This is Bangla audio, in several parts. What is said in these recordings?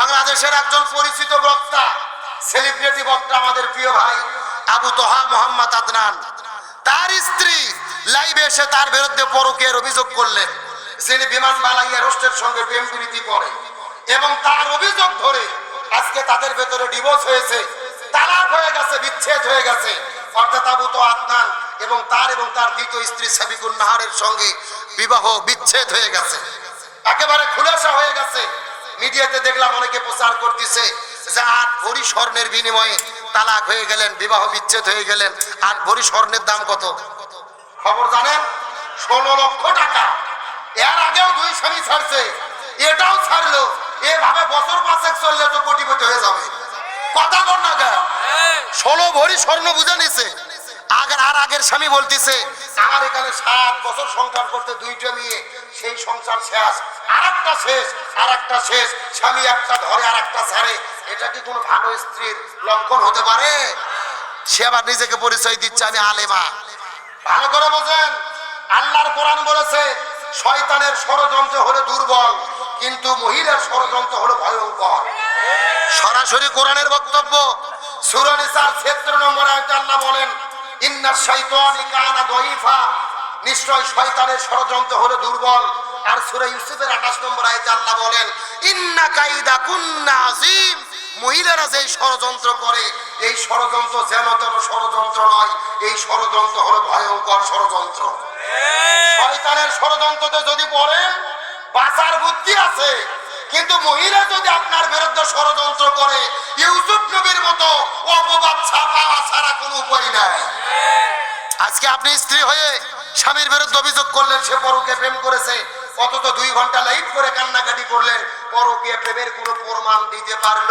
বাংলাদেশের একজন পরিচিত বক্তা সেলিব্রিটি বক্তা আমাদের প্রিয় ভাই আবু তোহা মোহাম্মদ আদনান। তার স্ত্রী লাইভে এসে তার বিরুদ্ধে পরকের অভিযোগ করলেন। যিনি বিমান বালাইয়া রোস্টের সঙ্গে প্রেম প্রীতি করে এবং তার অভিযোগ ধরে আজকে তাদের ভেতরে ডিভোর্স হয়েছে, তালাক হয়ে গেছে, বিচ্ছেদ হয়ে গেছে। অর্থাৎ আবু তো আদনান এবং তার এবং তার দ্বিতীয় স্ত্রী সাবিকুন নাহারের সঙ্গে বিবাহ বিচ্ছেদ হয়ে গেছে। একেবারে খুলাসা হয়ে গেছে। মিডিয়াতে দেখলাম অনেকে প্রচার করতেছে যে আট ভরি স্বর্ণের বিনিময়ে তালাক হয়ে গেলেন, বিবাহ বিচ্ছেদ হয়ে গেলেন। আট ভরি স্বর্ণের দাম কত? খবর জানেন? ষোলো লক্ষ টাকা। এর আগেও দুই স্বামী ছাড়ছে, এটাও ছাড়লো। এভাবে বছর পাঁচেক চললে তো কোটিপতি হয়ে যাবে। কথা কর না ষোলো ভরি স্বর্ণ বুঝে নিছে। আগের আর আগের স্বামী বলতিছে আমার এখানে সাত বছর সংসার করতে দুইটা মেয়ে, সেই সংসার শেষ আর একটা শেষ আর একটা শেষ, স্বামী একটা ধরে আর একটা ছাড়ে। এটা কি কোনো ভালো স্ত্রীর লক্ষণ হতে পারে? সে আবার নিজেকে পরিচয় দিচ্ছে, আমি আলেমা। ভালো করে বোঝেন, আল্লাহর কোরআন বলেছে, শয়তানের ষড়যন্ত্র হলো দুর্বল, কিন্তু মহিলার ষড়যন্ত্র হলো ভয়ঙ্কর। সরাসরি কোরআনের বক্তব্য সুরানিসার ক্ষেত্র নম্বর আল্লাহ বলেন ইন্না শাইতানি কানা দঈফা নিশ্চয় শয়তানের ষড়যন্ত্র হলো দুর্বল। আর সূরা ইউসুফের 28 নম্বর আয়াতে আল্লাহ বলেন ইন্না কাইদা কুন্না আযীম। মহিলারা যে ষড়যন্ত্র করে এই ষড়যন্ত্র যেন তেন ষড়যন্ত্র নয় এই ষড়যন্ত্র হলো ভয়ঙ্কর ষড়যন্ত্র। শয়তানের ষড়যন্ত্রতে যদি পড়েন বাঁচার বুদ্ধি আছে কিন্তু মহিলা যদি আপনার বিরুদ্ধে ষড়যন্ত্র করে, ইউসুফ নবীর মতো অপবাদ ছাপা ছাড়া কোনো উপায় নাই। আজকে আপনি স্ত্রী হয়ে স্বামীর বিরুদ্ধে অভিযোগ করলেন, সে পরকে প্রেম করেছে, অথচ দুই ঘণ্টা লাইভ করে কান্নাকাটি করলেন, পরকে প্রেমের কোনো প্রমাণ দিতে পারল?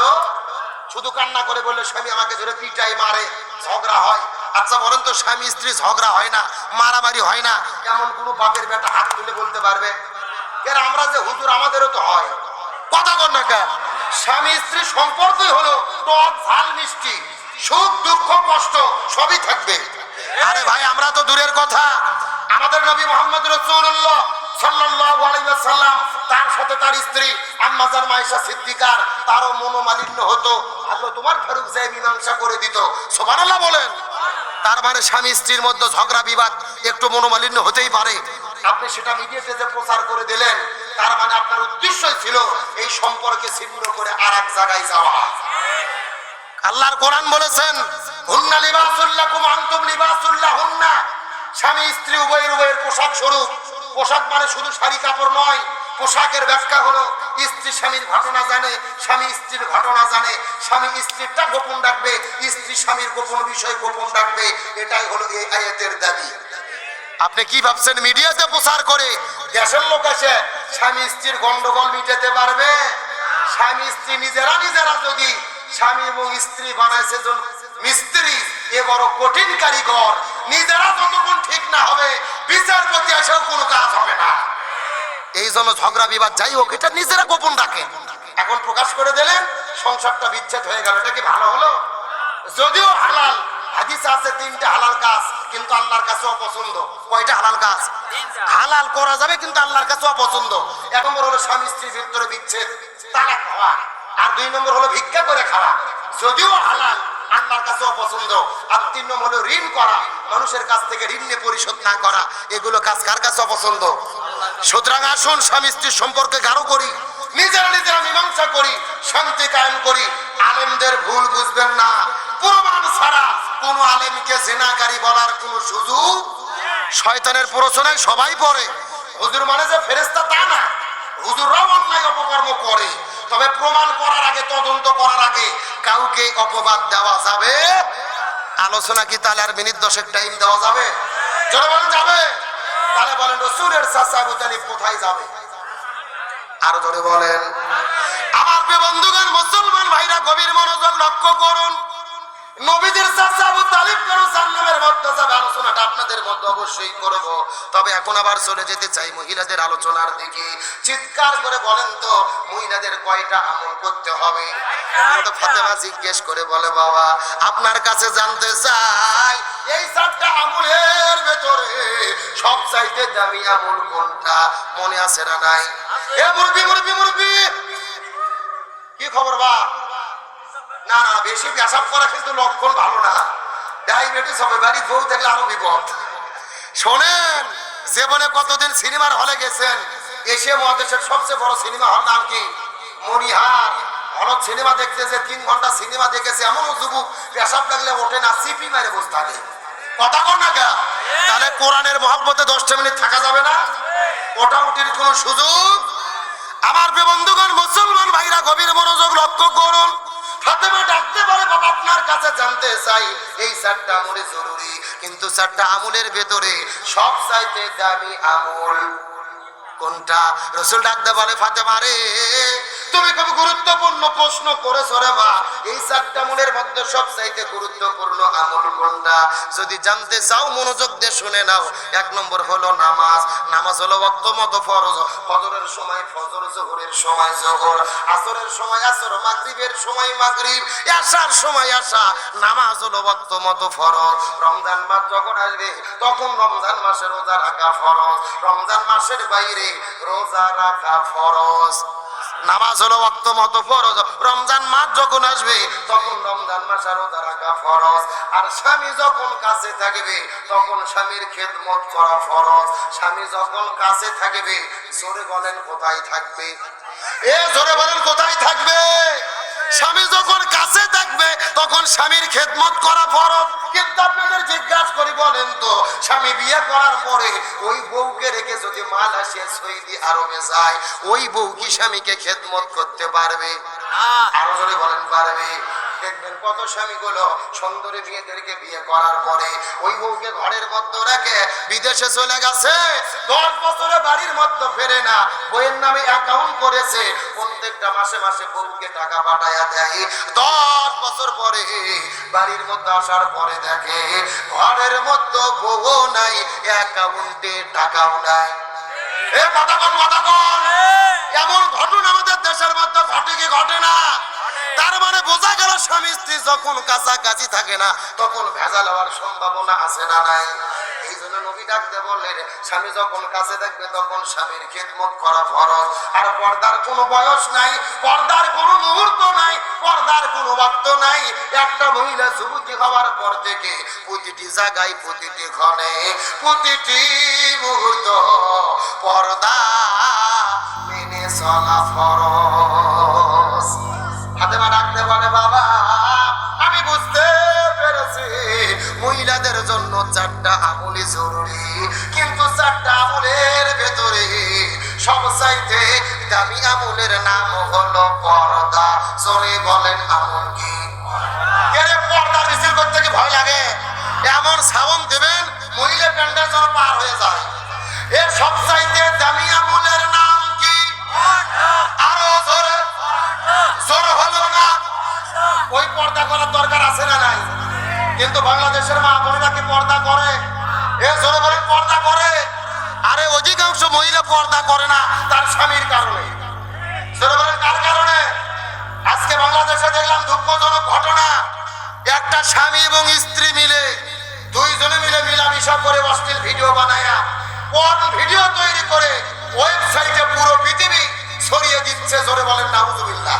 শুধু কান্না করে বললে, স্বামী আমাকে ধরে পিটাই মারে, ঝগড়া হয়। আচ্ছা বলেন তো, স্বামী স্ত্রী ঝগড়া হয় না, মারামারি হয় না এমন কোনো বাপের বেটা হাত তুলে বলতে পারবে? এর আমরা যে হুজুর, আমাদেরও তো হয়। কথা বল না স্বামী স্ত্রী সম্পর্কই হলো ঝাল মিষ্টি। সুখ, দুঃখ, কষ্ট সবই থাকবে। আরে ভাই, আমরা তো দূরের কথা। আমাদের নবী মোহাম্মদ রসুল্লাহ সাল্লাল্লাহু আলাইহি ওয়াসাল্লাম, তার সাথে তার স্ত্রী আম্মাজান মায়েশা সিদ্দিকার, তারও মনোমালিন্য হতো। হযরত তোমার ফারুক যাই মীমাংসা করে দিত। সুবহানাল্লাহ বলেন। তার মানে স্বামী স্ত্রীর মধ্যে ঝগড়া, বিবাদ একটু মনোমালিন্য হতেই পারে। আপনি সেটা মিডিয়াতে যে প্রচার করে দিলেন তার মানে আপনার উদ্দেশ্যই ছিল এই সম্পর্কে ছিন্ন করে আর এক জায়গায় যাওয়া। আল্লাহর কোরআন বলেছেন, হুন্না লিবাসুল্লাকুম আনতুম লিবাসুল্লাহ হুন্না স্বামী, স্ত্রী, উভয়ের উভয়ের পোশাক স্বরূপ। পোশাক মানে শুধু শাড়ি কাপড় নয়, পোশাকের ব্যাখ্যা হলো স্ত্রী স্বামীর ঘটনা জানে, স্বামী স্ত্রীর ঘটনা জানে, স্বামী স্ত্রীরটা গোপন রাখবে, স্ত্রী স্বামীর গোপন বিষয় গোপন রাখবে, এটাই হলো এই আয়াতের দাবি। আপনি কি ভাবছেন, মিডিয়াতে প্রচার করে? দেশের লোক এসে স্বামী স্ত্রীর গন্ডগোল মিটাতে পারবে? স্বামী স্ত্রী নিজেরা নিজেরা যদি স্বামী এবং স্ত্রী বানাইছে মিস্ত্রি এ বড় কঠিন কারিগর। নিজেরা যতক্ষণ ঠিক না হবে, বিচারপতি এসেও কোনো কাজ হবে না। এই জন্য ঝগড়া বিবাদ যাই হোক, এটা নিজেরা গোপন রাখে। এখন প্রকাশ করে দিলেন, সংসারটা বিচ্ছেদ হয়ে গেল। এটা কি ভালো হলো? যদিও হালাল হাদিস আছে তিনটা হালাল কাজ কিন্তু আল্লাহর কাছে অপছন্দ। কয়টা হালাল কাজ? হালাল করা যাবে কিন্তু আল্লাহর কাছে অপছন্দ। এক নম্বর হলো স্বামী স্ত্রীর ভিতরে বিচ্ছেদ তালাক খাওয়া আর দুই নম্বর হলো ভিক্ষা করে খাওয়া। যদিও হালাল আল্লাহর কাছে অপছন্দ। আর তিন নম্বর হলো ঋণ করা। মানুষের কাছ থেকে ঋণ নিয়ে পরিশোধ না করা এগুলো কাজ কার কাছে অপছন্দ? সুতরাং আসুন স্বামী স্ত্রীর সম্পর্কে গাঢ় করি। নিজেরা নিজেরা মীমাংসা করি শান্তি কায়েম করি। আলেমদের ভুল বুঝবেন না। প্রমাণ ছাড়া কোন আলেমকে জেনাকারী বলার কোন সুযোগ? শয়তানের প্ররোচনায় সবাই পড়ে। হুজুর মানে যে ফেরেস্তা তা না। হুজুররাও অন্যায় অপকর্ম করে। তবে প্রমাণ করার আগে, তদন্ত করার আগে কাউকে অপবাদ দেওয়া যাবে? আলোচনা কি তাহলে আর মিনিট দশেক টাইম দেওয়া যাবে? বলেন, যাবে? তাহলে বলেন, রসুলের চাচা আবু কোথায় যাবে? আরও ধরে বলেন, আমার বন্ধুগণ, মুসলমান ভাইরা, গভীর মনোযোগ লক্ষ্য করুন। চাচা আবু তালিব আলোচনাটা আপনাদের মধ্যে অবশ্যই করব। তবে এখন আবার চলে যেতে চাই মহিলাদের আলোচনার দিকে। চিৎকার করে বলেন তো, মহিলাদের কয়টা আমল করতে হবে? ফাতেমা জিজ্ঞেস করে বলে, বাবা, আপনার কাছে জানতে চাই, এই চারটা আমলের ভেতরে সব চাইতে দামি আমল কোনটা? মনে আছে না নাই? এ মুরবি মুরবি মুরবি কি খবর, বা? না না, বেশি পেশাব করা কিন্তু লক্ষণ ভালো না। ডায়াবেটিস হবে, বাড়ি বউ থাকলে আরও বিপদ। শোনেন, জীবনে কতদিন সিনেমার হলে গেছেন? এশিয়া মহাদেশের সবচেয়ে বড় সিনেমা হল নাম কি? মনিহার হলত সিনেমা দেখতে যে তিন ঘণ্টা সিনেমা দেখেছে, এমন যুবক পেশাব লাগলে ওঠে না, সিপি মারে বসে থাকে কথা কর না কেন? তাহলে কোরআনের মহাব্বতে দশটা মিনিট থাকা যাবে না? ওটা উঠির কোনো সুযোগ? আমার বন্ধুগণ, মুসলমান ভাইরা, গভীর মনোযোগ লক্ষ্য করুন। ফাতেমা ডাকতে পারে বাবা, আপনার কাছে জানতে চাই, এই চারটা আমলে জরুরি। কিন্তু চারটা আমলের ভেতরে সব চাইতে দামি আমল কোনটা? রসুল ডাকতে বলে, ফাতেমা রে, তুমি খুব গুরুত্বপূর্ণ প্রশ্ন করেছ রে মা, এই চারটা আমলের মধ্যে সব চাইতে গুরুত্বপূর্ণ আমল কোনটা? যদি জানতে চাও, মনোযোগ দিয়ে শুনে নাও। এক নম্বর হলো নামাজ। নামাজ হলো ওয়াক্ত মতো ফরজ। ফজরের সময় ফজর, জোহরের সময় জোহর। আসরের সময় আসর, মাগরিবের সময় মাগরিব। আসার সময় আসা। নামাজ হলো ওয়াক্ত মতো ফরজ। রমজান মাস যখন আসবে, তখন রমজান মাসে রোজা রাখা ফরজ। রমজান মাসের বাইরে রোজা রাখা ফরজ। নামাজ হলো ওয়াক্ত মতো ফরজ। রমজান মাস যখন আসবে, তখন রমজান মাসে রোজা রাখা ফরজ। আর স্বামী যখন কাছে থাকবে, তখন স্বামীর খেদমত করা ফরজ। স্বামী যখন কাছে থাকবে, জোরে বলেন কোথায় থাকবে? এ জোরে বলেন কোথায় থাকবে? স্বামী যখন কাছে থাকবে, তখন স্বামীর খেদমত করা ফরজ স্বামী বিয়ে করার পরে ওই বউকে রেখে যদি মাল আসিয়া সৌদি আরবে যায়, ওই বউ কি স্বামীকে খেদমত করতে পারবে? আরও জোরে বলেন, পারবে। দেখবেন কত স্বামীগুলো সুন্দরী মেয়েদেরকে বিয়ে করার পরে ওই বউকে ঘরের মধ্যে রেখে বিদেশে চলে গেছে। দশ বছরে বাড়ির মধ্যে ফেরে না, বইয়ের নামে অ্যাকাউন্ট করেছে। প্রত্যেকটা মাসে মাসে বউকে টাকা পাঠায়া দেয়। দশ বছর পরে বাড়ির মধ্যে আসার পরে দেখে ঘরের মধ্যে বউ নাই অ্যাকাউন্টে টাকাও নাই। এ কন এমন ঘটনা আমাদের দেশের মধ্যে ঘটে কি ঘটে না? তার মানে বোঝা গেল স্বামী স্ত্রী যখন কাছাকাছি থাকে না তখন ভেজাল হওয়ার সম্ভাবনা আছে না নাই? কোনো বয়স নাই, পর্দার কোনো মুহূর্ত নাই, পর্দার কোনো নাই। একটা মহিলা পর থেকে প্রতিটি জায়গায় প্রতিটি ঘরে প্রতিটি মুহূর্ত পর্দা সব চাইতে দামি আমলের নাম হলো পর্দা। চলে বলেন, আমল কি? পর্দা মিছিল করতে কি ভয় লাগে? এমন সাবন দেবেন মহিলা প্যান্ডেল যেন পার হয়ে যায়। এর সব চাইতে দামি আমলের নাম কি? আরও জোরে। জোর হলো না? ওই পর্দা করার দরকার আছে না নাই? কিন্তু বাংলাদেশের মা বোনেরা কি পর্দা করে? এ জোরে বলে পর্দা করে? আরে অধিকাংশ মহিলা পর্দা করে না, তার স্বামীর কারণে। কার কারণে? আজকে বাংলাদেশে দেখলাম দুঃখজনক ঘটনা। একটা স্বামী এবং স্ত্রী মিলে, দুইজনে মিলে মিলামিশা করে অশ্লীল ভিডিও বানায়া কোন ভিডিও তৈরি করে ওয়েবসাইটে পুরো পৃথিবী ছড়িয়ে দিচ্ছে, জোরে বলেন, নাউজুবিল্লাহ।